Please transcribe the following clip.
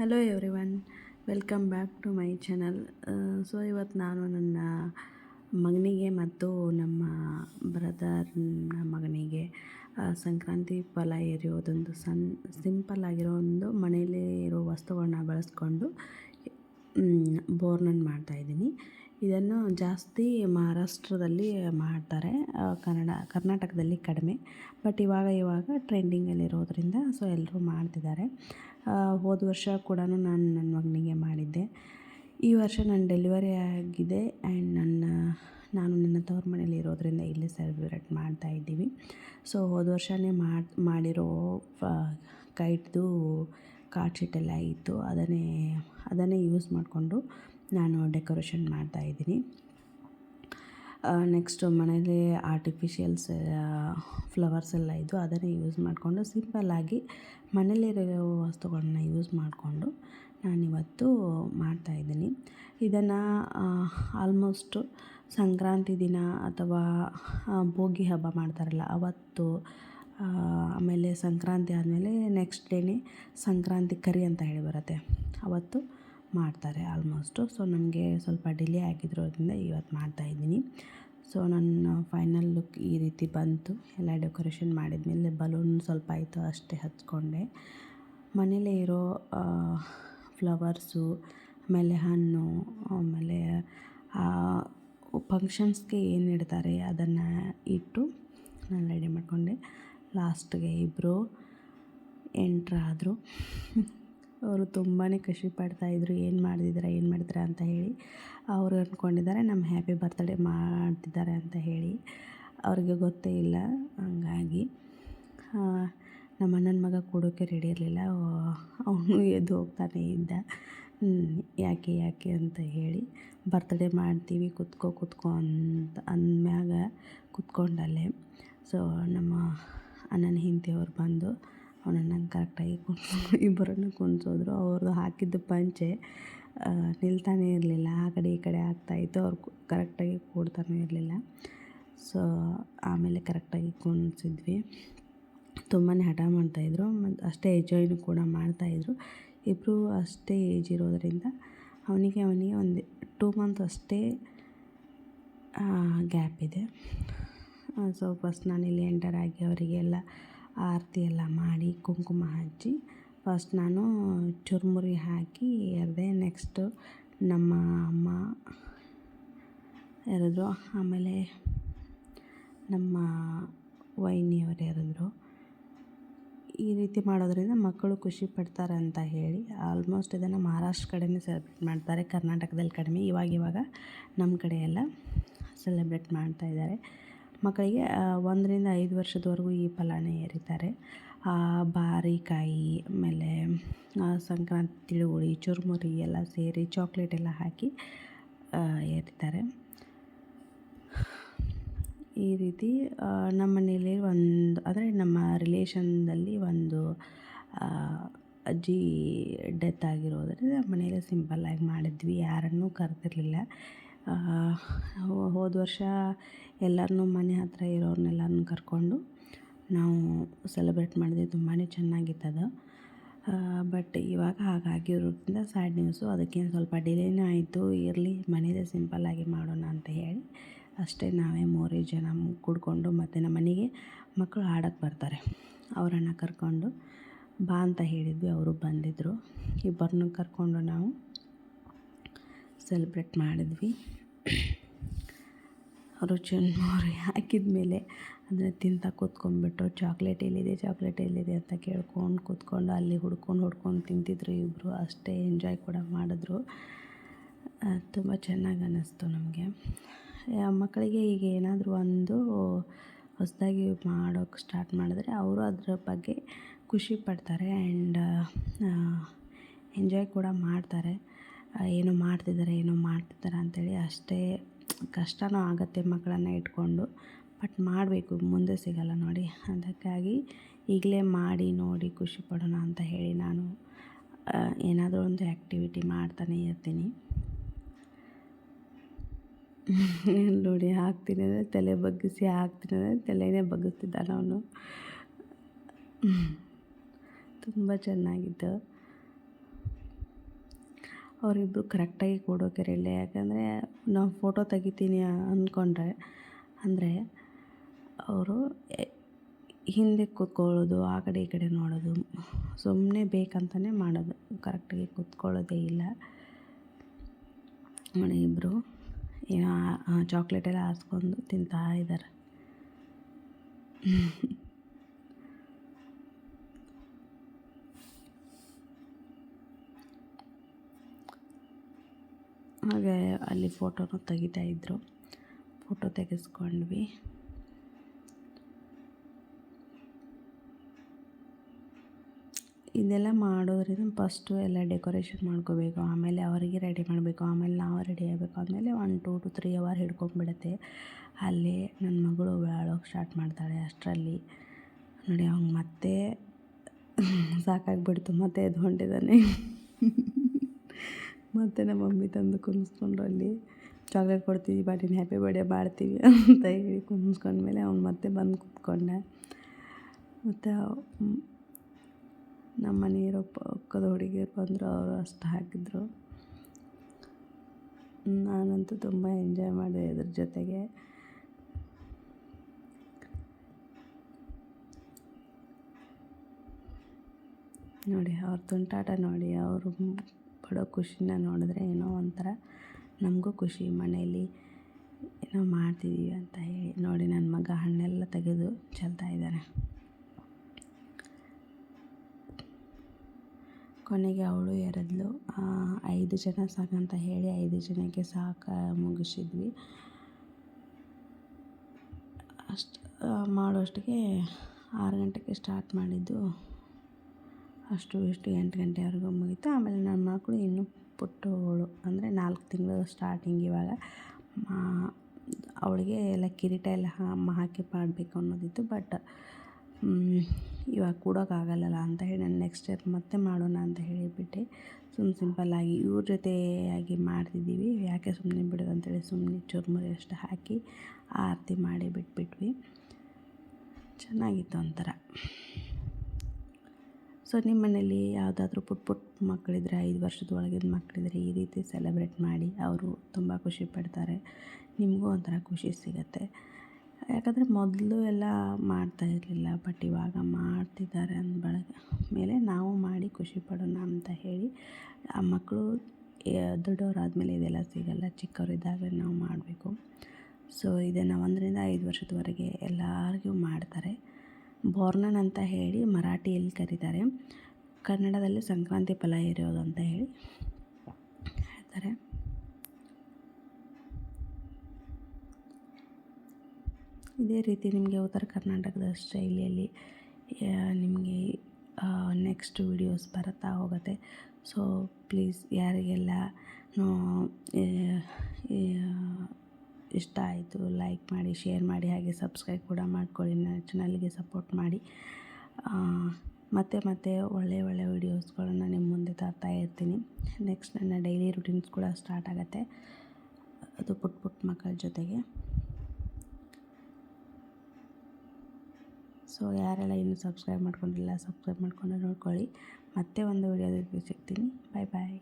Hello everyone welcome back to my channel so ಇವತ್ತು ನಾನು ನನ್ನ ಮಗನಿಗೆ ಮತ್ತು ನಮ್ಮ ಬ್ರದರ್ನ ಮಗನಿಗೆ ಸಂಕ್ರಾಂತಿ ಫಲ ಎರೆಯೋದೊಂದು ಸಣ್ಣ ಸಿಂಪಲ್ ಆಗಿರೋ ಒಂದು ಮನೇಲಿ ಇರೋ ವಸ್ತುಗಳನ್ನ ಬಳಸ್ಕೊಂಡು ಬೋರ್ನನ್ನು ಮಾಡ್ತಾಯಿದ್ದೀನಿ ಇದನ್ನು ಜಾಸ್ತಿ ಮಹಾರಾಷ್ಟ್ರದಲ್ಲಿ ಮಾಡ್ತಾರೆ. ಕನ್ನಡ, ಕರ್ನಾಟಕದಲ್ಲಿ ಕಡಿಮೆ. ಬಟ್ ಇವಾಗ ಇವಾಗ ಟ್ರೆಂಡಿಂಗಲ್ಲಿರೋದ್ರಿಂದ ಸೊ ಎಲ್ಲರೂ ಮಾಡ್ತಿದ್ದಾರೆ. ಹೋದ ವರ್ಷ ಕೂಡ ನಾನು ನನ್ನ ಮಗನಿಗೆ ಮಾಡಿದ್ದೆ. ಈ ವರ್ಷ ನನ್ನ ಡೆಲಿವರಿ ಆಗಿದೆ ಆ್ಯಂಡ್ ನನ್ನ, ನಾನು ನನ್ನ ತವ್ರ ಮನೇಲಿ ಇರೋದರಿಂದ ಇಲ್ಲೇ ಸೆಲೆಬ್ರೇಟ್ ಮಾಡ್ತಾ ಇದ್ದೀವಿ. ಸೊ ಹೋದ ವರ್ಷವೇ ಮಾಡಿ, ಮಾಡಿರೋ ಕೈಟ್ದು ಕಾರ್ಡ್ ಶೀಟೆಲ್ಲ ಇತ್ತು. ಅದನ್ನೇ ಅದನ್ನೇ ಯೂಸ್ ಮಾಡಿಕೊಂಡು ನಾನು ಡೆಕೋರೇಷನ್ ಮಾಡ್ತಾ ಇದ್ದೀನಿ. ನೆಕ್ಸ್ಟು ಮನೇಲಿ ಆರ್ಟಿಫಿಷಿಯಲ್ಸ್ ಫ್ಲವರ್ಸ್ ಎಲ್ಲ ಇದ್ದು ಅದನ್ನೇ ಯೂಸ್ ಮಾಡಿಕೊಂಡು ಸಿಂಪಲ್ಲಾಗಿ ಮನೇಲಿರೋ ವಸ್ತುಗಳನ್ನ ಯೂಸ್ ಮಾಡಿಕೊಂಡು ನಾನಿವತ್ತು ಮಾಡ್ತಾಯಿದ್ದೀನಿ ಇದನ್ನು ಆಲ್ಮೋಸ್ಟು ಸಂಕ್ರಾಂತಿ ದಿನ ಅಥವಾ ಭೋಗಿ ಹಬ್ಬ ಮಾಡ್ತಾರಲ್ಲ, ಅವತ್ತು ಆಮೇಲೆ ಸಂಕ್ರಾಂತಿ ಆದಮೇಲೆ ನೆಕ್ಸ್ಟ್ ಡೇನೇ ಸಂಕ್ರಾಂತಿ ಕರಿ ಅಂತ ಹೇಳಿ ಬರುತ್ತೆ. ಅವತ್ತು ಮಾಡ್ತಾರೆ ಆಲ್ಮೋಸ್ಟು ಸೊ ನನಗೆ ಸ್ವಲ್ಪ ಡಿಲೇ ಆಗಿರೋದ್ರಿಂದ ಇವತ್ತು ಮಾಡ್ತಾಯಿದ್ದೀನಿ ಸೊ ನನ್ನ ಫೈನಲ್ ಲುಕ್ ಈ ರೀತಿ ಬಂತು. ಎಲ್ಲ ಡೆಕೋರೇಷನ್ ಮಾಡಿದ್ಮೇಲೆ ಬಲೂನ್ ಸ್ವಲ್ಪ ಆಯಿತು, ಅಷ್ಟೇ ಹಚ್ಕೊಂಡೆ ಮನೇಲೇ ಇರೋ ಫ್ಲವರ್ಸು ಆಮೇಲೆ ಹಣ್ಣು, ಆಮೇಲೆ ಫಂಕ್ಷನ್ಸ್ಗೆ ಏನು ಇಡ್ತಾರೆ ಅದನ್ನು ಇಟ್ಟು ನಾನು ರೆಡಿ ಮಾಡಿಕೊಂಡೆ. ಲಾಸ್ಟ್ಗೆ ಇಬ್ಬರು ಎಂಟ್ರಾದರು. ಅವರು ತುಂಬಾ ಖುಷಿ ಪಡ್ತಾಯಿದ್ರು ಏನು ಮಾಡ್ತಿದ್ದೀರಾ, ಏನು ಮಾಡ್ತೀರಾ ಅಂತ ಹೇಳಿ. ಅವರು ಅಂದ್ಕೊಂಡಿದ್ದಾರೆ ನಮ್ಮ ಹ್ಯಾಪಿ ಬರ್ತ್ಡೇ ಮಾಡ್ತಿದ್ದಾರೆ ಅಂತ ಹೇಳಿ. ಅವ್ರಿಗೆ ಗೊತ್ತೇ ಇಲ್ಲ, ಹಂಗಾಗಿ ನಮ್ಮ ಅಣ್ಣನ ಮಗ ಕೊಡೋಕೆ ರೆಡಿ ಇರಲಿಲ್ಲ. ಅವನು ಎದ್ದು ಹೋಗ್ತಾನೆ ಇದ್ದ. ಯಾಕೆ ಯಾಕೆ ಅಂತ ಹೇಳಿ ಬರ್ತ್ಡೇ ಮಾಡ್ತೀವಿ, ಕುತ್ಕೋ ಕುತ್ಕೋ ಅಂತ ಅಂದಮ್ಯಾಗ ಕುತ್ಕೊಂಡಲ್ಲೇ, ಸೊ, ನಮ್ಮ ಅಣ್ಣನ ಹೆಂಡ್ತಿಯವ್ರು ಬಂದು ಅವನನ್ನು ಕರೆಕ್ಟಾಗಿ ಕುಂತು ಇಬ್ಬರನ್ನು ಕುಂದ್ಸೋದ್ರು ಅವ್ರದ್ದು ಹಾಕಿದ್ದು ಪಂಚೆ ನಿಲ್ತಾನೆ ಇರಲಿಲ್ಲ. ಆ ಕಡೆ ಈ ಕಡೆ ಆಗ್ತಾಯಿತ್ತು ಅವ್ರು ಕರೆಕ್ಟಾಗಿ ಕೂಡ್ತಾನೆ ಇರಲಿಲ್ಲ. ಸೊ ಆಮೇಲೆ ಕರೆಕ್ಟಾಗಿ ಕುಣಿಸಿದ್ವಿ. ತುಂಬಾ ಹಠ ಮಾಡ್ತಾಯಿದ್ರು ಮತ್ತು ಅಷ್ಟೇ ಎಂಜಾಯ್ನು ಕೂಡ ಮಾಡ್ತಾಯಿದ್ರು ಇಬ್ಬರು ಅಷ್ಟೇ ಏಜ್ ಇರೋದರಿಂದ ಅವನಿಗೆ ಅವನಿಗೆ ಒಂದು ಟೂ ಮಂತ್ ಅಷ್ಟೇ ಗ್ಯಾಪ್ ಇದೆ. ಸೊ ಫಸ್ಟ್ ಇಲ್ಲಿ ಎಂಟರ್ ಆಗಿ ಅವರಿಗೆಲ್ಲ ಆರತಿ ಎಲ್ಲ ಮಾಡಿ ಕುಂಕುಮ ಹಚ್ಚಿ ಫಸ್ಟ್ ನಾನು ಚುರುಮುರಿ ಹಾಕಿ ಎರೆದೆ ನೆಕ್ಸ್ಟು ನಮ್ಮ ಅಮ್ಮ ಎರೆದ್ರು, ಆಮೇಲೆ ನಮ್ಮ ವೈನಿಯವರು ಎರೆದ್ರು. ಈ ರೀತಿ ಮಾಡೋದ್ರಿಂದ ಮಕ್ಕಳು ಖುಷಿ ಪಡ್ತಾರೆ ಅಂತ ಹೇಳಿ ಆಲ್ಮೋಸ್ಟ್ ಇದನ್ನು ಮಹಾರಾಷ್ಟ್ರ ಕಡೆನೇ ಸೆಲೆಬ್ರೇಟ್ ಮಾಡ್ತಾರೆ, ಕರ್ನಾಟಕದಲ್ಲಿ ಕಡಿಮೆ, ಇವಾಗ ಇವಾಗ ನಮ್ಮ ಕಡೆ ಎಲ್ಲ ಸೆಲೆಬ್ರೇಟ್ ಮಾಡ್ತಾ ಇದ್ದಾರೆ. ಮಕ್ಕಳಿಗೆ ಒಂದರಿಂದ ಐದು ವರ್ಷದವರೆಗೂ ಈ ಫಲನೇ ಎರಿತಾರೆ ಬಾರಿಕಾಯಿ, ಆಮೇಲೆ ಸಂಕ್ರಾಂತಿ, ತಿಳುವಳಿ, ಚುರುಮುರಿ ಎಲ್ಲ ಸೇರಿ ಚಾಕ್ಲೇಟ್ ಎಲ್ಲ ಹಾಕಿ ಎರಿತಾರೆ ಈ ರೀತಿ ನಮ್ಮ ಮನೇಲಿ ಒಂದು, ಅಂದರೆ ನಮ್ಮ ರಿಲೇಷನ್ದಲ್ಲಿ ಒಂದು ಅಜ್ಜಿ ಡೆತ್ ಆಗಿರೋದ್ರಿಂದ ಮನೇಲಿ ಸಿಂಪಲ್ಲಾಗಿ ಮಾಡಿದ್ವಿ. ಯಾರನ್ನೂ ಕರೆದಿರಲಿಲ್ಲ. ಹೋದ ವರ್ಷ ಎಲ್ಲರನ್ನೂ ಮನೆ ಹತ್ತಿರ ಇರೋರ್ನೆಲ್ಲರನ್ನೂ ಕರ್ಕೊಂಡು ನಾವು ಸೆಲೆಬ್ರೇಟ್ ಮಾಡಿದ್ವಿ ತುಂಬಾ ಚೆನ್ನಾಗಿತ್ತದು. ಬಟ್ ಇವಾಗ ಹಾಗಾಗಿರೋದ್ರಿಂದ ಸ್ಯಾಡ್ ನ್ಯೂಸು ಅದಕ್ಕೇನು ಸ್ವಲ್ಪ ಡಿಲೇನೇ ಆಯಿತು. ಇರಲಿ ಮನೇದೇ ಸಿಂಪಲ್ಲಾಗಿ ಮಾಡೋಣ ಅಂತ ಹೇಳಿ ಅಷ್ಟೇ ನಾವೇ ಮೂರೇ ಜನ ಕೂಡಿಕೊಂಡು ಮತ್ತು ನಮ್ಮ ಮನೆಗೆ ಮಕ್ಕಳು ಆಡೋಕ್ಕೆ ಬರ್ತಾರೆ. ಅವರನ್ನು ಕರ್ಕೊಂಡು ಬಾ ಅಂತ ಹೇಳಿದ್ವಿ, ಅವರು ಬಂದಿದ್ದರು ಇಬ್ಬರನ್ನೂ ಕರ್ಕೊಂಡು ನಾವು ಸೆಲೆಬ್ರೇಟ್ ಮಾಡಿದ್ವಿ. ರುಚಿಯನ್ನುರಿ ಹಾಕಿದ ಮೇಲೆ ಅಂದರೆ ತಿಂತ ಕೂತ್ಕೊಂಡ್ಬಿಟ್ಟು ಚಾಕ್ಲೇಟ್ ಎಲ್ಲಿದೆ ಚಾಕ್ಲೇಟ್ ಎಲ್ಲಿದೆ ಅಂತ ಕೇಳ್ಕೊಂಡು ಕೂತ್ಕೊಂಡು ಅಲ್ಲಿ ಹುಡ್ಕೊಂಡು ಹುಡ್ಕೊಂಡು ತಿಂತಿದ್ರು ಇಬ್ಬರು ಅಷ್ಟೇ ಎಂಜಾಯ್ ಕೂಡ ಮಾಡಿದ್ರು. ತುಂಬ ಚೆನ್ನಾಗಿ ಅನ್ನಿಸ್ತು ನಮಗೆ. ಮಕ್ಕಳಿಗೆ ಈಗ ಏನಾದರೂ ಒಂದು ಹೊಸದಾಗಿ ಮಾಡೋಕ್ಕೆ ಸ್ಟಾರ್ಟ್ ಮಾಡಿದ್ರೆ ಅವರು ಅದರ ಬಗ್ಗೆ ಖುಷಿ ಪಡ್ತಾರೆ. ಆ್ಯಂಡ್ ಎಂಜಾಯ್ ಕೂಡ ಮಾಡ್ತಾರೆ. ಏನೋ ಮಾಡ್ತಿದ್ದಾರೆ ಏನೋ ಮಾಡ್ತಿದ್ದಾರೆ ಅಂಥೇಳಿ ಅಷ್ಟೇ ಕಷ್ಟವೂ ಆಗುತ್ತೆ ಮಕ್ಕಳನ್ನು ಇಟ್ಕೊಂಡು. ಬಟ್ ಮಾಡಬೇಕು, ಮುಂದೆ ಸಿಗಲ್ಲ ನೋಡಿ. ಅದಕ್ಕಾಗಿ ಈಗಲೇ ಮಾಡಿ, ನೋಡಿ, ಖುಷಿ ಪಡೋಣ ಅಂತ ಹೇಳಿ ನಾನು ಏನಾದರೂ ಒಂದು ಆ್ಯಕ್ಟಿವಿಟಿ ಮಾಡ್ತಾನೆ ಇರ್ತೀನಿ. ನೋಡಿ, ಹಾಕ್ತೀನಿ ಅಂದರೆ ತಲೆ ಬಗ್ಗಿಸಿ ಹಾಕ್ತೀನಿ ಅಂದರೆ ತಲೆನೇ ಬಗ್ಗಿಸ್ತಿದ್ದಾನೆ ಅವನು. ತುಂಬ ಚೆನ್ನಾಗಿತ್ತು. ಅವರಿಬ್ಬರು ಕರೆಕ್ಟಾಗಿ ಕೂಡೋಕಿರಲಿಲ್ಲ ಯಾಕಂದರೆ ನಾವು ಫೋಟೋ ತೆಗಿತೀನಿ ಅಂದ್ಕೊಂಡ್ರೆ ಅಂದರೆ ಅವರು ಹಿಂದೆ ಕೂತ್ಕೊಳ್ಳೋದು, ಆ ಕಡೆ ಈ ಕಡೆ ನೋಡೋದು ಸುಮ್ಮನೆ ಬೇಕಂತಲೇ ಮಾಡೋದು. ಕರೆಕ್ಟಾಗಿ ಕೂತ್ಕೊಳ್ಳೋದೇ ಇಲ್ಲ. ನೋಡಿ ಇಬ್ಬರು ಏನೋ ಚಾಕ್ಲೇಟೆಲ್ಲ ಹಾಸ್ಕೊಂಡು ತಿಂತಾ ಇದ್ದಾರೆ. ಹಾಗೆ ಅಲ್ಲಿ ಫೋಟೋನು ತೆಗಿತಾ ಇದ್ದರು ಫೋಟೋ ತೆಗೆಸ್ಕೊಂಡ್ವಿ. ಇದೆಲ್ಲ ಮಾಡೋದ್ರಿಂದ ಫಸ್ಟು ಎಲ್ಲ ಡೆಕೋರೇಷನ್ ಮಾಡ್ಕೋಬೇಕು, ಆಮೇಲೆ ಅವರಿಗೆ ರೆಡಿ ಮಾಡಬೇಕು, ಆಮೇಲೆ ನಾವು ರೆಡಿ ಆಗಬೇಕು, ಆಮೇಲೆ one two two three hour ಹಿಡ್ಕೊಂಡ್ಬಿಡುತ್ತೆ. ಅಲ್ಲಿ ನನ್ನ ಮಗಳು ಅಳೋಕೆ ಸ್ಟಾರ್ಟ್ ಮಾಡ್ತಾಳೆ ಅಷ್ಟರಲ್ಲಿ. ನೋಡಿ ಅವ್ನು ಮತ್ತೆ ಸಾಕಾಗ್ಬಿಡ್ತು, ಮತ್ತೆ ಎದ್ದು ಹೊಂಟಿದ್ದಾನೆ ಮತ್ತು ನಮ್ಮ ಮಮ್ಮಿ ತಂದು ಕುಂದಿಸ್ಕೊಂಡ್ರು ಅಲ್ಲಿ. ಚಾಕ್ಲೇಟ್ ಕೊಡ್ತೀವಿ ಬಾಟಿನ ಹ್ಯಾಪಿ ಬರ್ಡೇ ಮಾಡ್ತೀವಿ ಅಂತ ಹೇಳಿ ಕುಂದಿಸ್ಕೊಂಡ್ಮೇಲೆ ಅವ್ನು ಮತ್ತೆ ಬಂದು ಕೂತ್ಕೊಂಡ. ಮತ್ತು ನಮ್ಮ ಮನೆಯವರು ಪಕ್ಕದ ಹುಡುಗಿಯರು ಬಂದರು, ಅವರು ಅಷ್ಟು ಹಾಕಿದ್ರು. ನಾನಂತೂ ತುಂಬ ಎಂಜಾಯ್ ಮಾಡಿದೆ ಇದ್ರ ಜೊತೆಗೆ. ನೋಡಿ, ಅವ್ರ ತುಂಟಾಟ ನೋಡಿ, ಅವರು ಪಡೋ ಖುಷಿನ ನೋಡಿದ್ರೆ ಏನೋ ಒಂಥರ ನಮಗೂ ಖುಷಿ. ಮನೆಯಲ್ಲಿ ಏನೋ ಮಾಡ್ತಿದ್ದೀವಿ ಅಂತ ಹೇಳಿ ನೋಡಿ ನನ್ನ ಮಗ ಹಣ್ಣೆಲ್ಲ ತೆಗೆದು ಚೆಲ್ತಾ ಇದ್ದಾನೆ. ಕೊನೆಗೆ ಅವಳು ಎರದ್ಲು. ಐದು ಜನ ಸಾಕಂತ ಹೇಳಿ ಐದು ಜನಕ್ಕೆ ಸಾಕ ಮುಗಿಸಿದ್ವಿ. ಅಷ್ಟು ಮಾಡೋಷ್ಟಿಗೆ ಆರು ಗಂಟೆಗೆ ಸ್ಟಾರ್ಟ್ ಮಾಡಿದ್ದು ಅಷ್ಟು ಇಷ್ಟು ಎಂಟು ಗಂಟೆವರೆಗೂ ಮುಗೀತು ಆಮೇಲೆ ನನ್ನ ಮಕ್ಕಳು ಇನ್ನೂ ಪುಟ್ಟವಳು ಅಂದರೆ ನಾಲ್ಕು ತಿಂಗಳು ಸ್ಟಾರ್ಟಿಂಗ್ ಇವಾಗ. ಅವಳಿಗೆ ಎಲ್ಲ ಕಿರೀಟ ಎಲ್ಲ ಹಾಕಿ ಮಾಡಬೇಕು ಅನ್ನೋದಿತ್ತು ಬಟ್ ಇವಾಗ ಕೂಡೋಕ್ಕಾಗಲ್ಲಲ್ಲ ಅಂತ ಹೇಳಿ ನಾನು ನೆಕ್ಸ್ಟ್ ಇಯರ್ ಮತ್ತೆ ಮಾಡೋಣ ಅಂತ ಹೇಳಿಬಿಟ್ಟೆ. ಸುಮ್ಮನೆ ಸಿಂಪಲ್ಲಾಗಿ ಇವ್ರ ಜೊತೆಯಾಗಿ ಮಾಡ್ತಿದ್ದೀವಿ. ಯಾಕೆ ಸುಮ್ಮನೆ ಬಿಡೋದು ಅಂತೇಳಿ ಸುಮ್ಮನೆ ಚುರುಮುರಿ ಅಷ್ಟು ಹಾಕಿ ಆರತಿ ಮಾಡಿ ಬಿಟ್ಬಿಟ್ವಿ. ಚೆನ್ನಾಗಿತ್ತು ಒಂಥರ. ಸೊ ನಿಮ್ಮ ಮನೇಲಿ ಯಾವುದಾದ್ರೂ ಪುಟ್ ಪುಟ್ ಮಕ್ಕಳಿದ್ರೆ, ಐದು ವರ್ಷದ ಒಳಗಿನ ಮಕ್ಕಳಿದ್ರೆ ಈ ರೀತಿ ಸೆಲೆಬ್ರೇಟ್ ಮಾಡಿ ಅವರು ತುಂಬ ಖುಷಿ ಪಡ್ತಾರೆ. ನಿಮಗೂ ಒಂಥರ ಖುಷಿ ಸಿಗುತ್ತೆ. ಯಾಕಂದರೆ ಮೊದಲು ಎಲ್ಲ ಮಾಡ್ತಾ ಇರಲಿಲ್ಲ, ಬಟ್ ಇವಾಗ ಮಾಡ್ತಿದ್ದಾರೆ ಅಂದ ಮೇಲೆ ನಾವು ಮಾಡಿ ಖುಷಿ ಪಡೋಣ ಅಂತ ಹೇಳಿ ಆ ಮಕ್ಕಳು ದೊಡ್ಡವರಾದಮೇಲೆ ಇದೆಲ್ಲ ಸಿಗಲ್ಲ, ಚಿಕ್ಕವರಿದ್ದಾಗ ನಾವು ಮಾಡಬೇಕು. ಸೊ ಇದನ್ನು ಒಂದರಿಂದ ಐದು ವರ್ಷದವರೆಗೆ ಎಲ್ಲರಿಗೂ ಮಾಡ್ತಾರೆ. ಬೋರ್ನನ್ ಅಂತ ಹೇಳಿ ಮರಾಠಿಯಲ್ಲಿ ಕರೀತಾರೆ. ಕನ್ನಡದಲ್ಲಿ ಸಂಕ್ರಾಂತಿ ಫಲ ಇರೋದು ಅಂತ ಹೇಳಿ ಹೇಳ್ತಾರೆ. ಇದೇ ರೀತಿ ನಿಮಗೆ ಉತ್ತರ ಕರ್ನಾಟಕದ ಶೈಲಿಯಲ್ಲಿ ನಿಮಗೆ ನೆಕ್ಸ್ಟ್ ವೀಡಿಯೋಸ್ ಬರುತ್ತಾ ಹೋಗುತ್ತೆ. ಸೊ ಪ್ಲೀಸ್ ಯಾರಿಗೆಲ್ಲ ಇಷ್ಟ ಆಯಿತು, ಲೈಕ್ ಮಾಡಿ, ಶೇರ್ ಮಾಡಿ, ಹಾಗೆ ಸಬ್ಸ್ಕ್ರೈಬ್ ಕೂಡ ಮಾಡ್ಕೊಳ್ಳಿ ನನ್ನ ಚಾನಲ್ಗೆ ಸಪೋರ್ಟ್ ಮಾಡಿ. ಮತ್ತೆ ಮತ್ತೆ ಒಳ್ಳೆಯ ಒಳ್ಳೆಯ ವೀಡಿಯೋಸ್ಗಳನ್ನು ನಿಮ್ಮ ಮುಂದೆ ತರ್ತಾ ಇರ್ತೀನಿ. ನೆಕ್ಸ್ಟ್ ನನ್ನ ಡೈಲಿ ರುಟೀನ್ಸ್ ಕೂಡ ಸ್ಟಾರ್ಟ್ ಆಗುತ್ತೆ. ಅದು ಪುಟ್ಟ ಪುಟ್ಟ ಮಕ್ಕಳ ಜೊತೆಗೆ. ಸೊ, ಯಾರೆಲ್ಲ ಇನ್ನೂ ಸಬ್ಸ್ಕ್ರೈಬ್ ಮಾಡ್ಕೊಂಡಿಲ್ಲ, ಸಬ್ಸ್ಕ್ರೈಬ್ ಮಾಡ್ಕೊಂಡು ನೋಡ್ಕೊಳ್ಳಿ. ಮತ್ತೆ ಒಂದು ವೀಡಿಯೋದಲ್ಲಿ ಸಿಗ್ತೀನಿ. ಬಾಯ್ ಬಾಯ್.